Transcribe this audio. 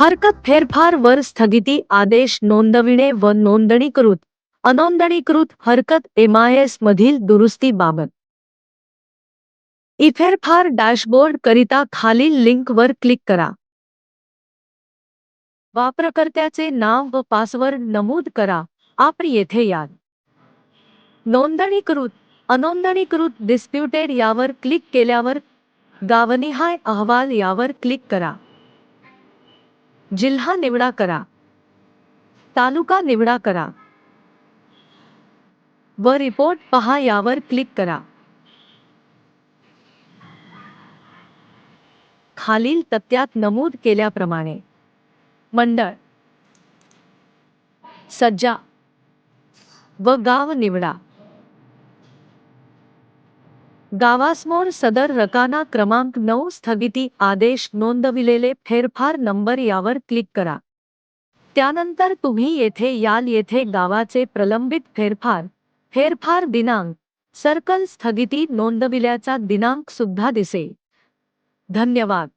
हरकत फेरफार वर स्थगिती आदेश नोंदविणे व नोंदणीकृत अनोंदणीकृत हरकत एमआयएस मधील दुरुस्तीबाबत ई फेरफार डॅशबोर्ड करिता खालील लिंकवर क्लिक करा. वापरकर्त्याचे नाव व पासवर्ड नमूद करा. आपण येथे याल. नोंदणीकृत अनोंदणीकृत डिस्प्युटेड यावर क्लिक केल्यावर गावनिहाय अहवाल यावर क्लिक करा. जिल्हा निवडा करा. तालुका निवडा करा. व रिपोर्ट पहा यावर क्लिक करा. खालील तक्त्यात नमूद केल्याप्रमाणे. मंडळ. सज्जा. व गाव निवडा. गावासमोर सदर रकाना क्रमांक नऊ स्थगिती आदेश नोंदविलेले फेरफार नंबर यावर क्लिक करा. त्यानंतर तुम्ही येथे याल येथे गावाचे प्रलंबित फेरफार. फेरफार दिनांक. सर्कल स्थगिती नोंदविल्याचा दिनांक सुद्धा दिसेल. धन्यवाद.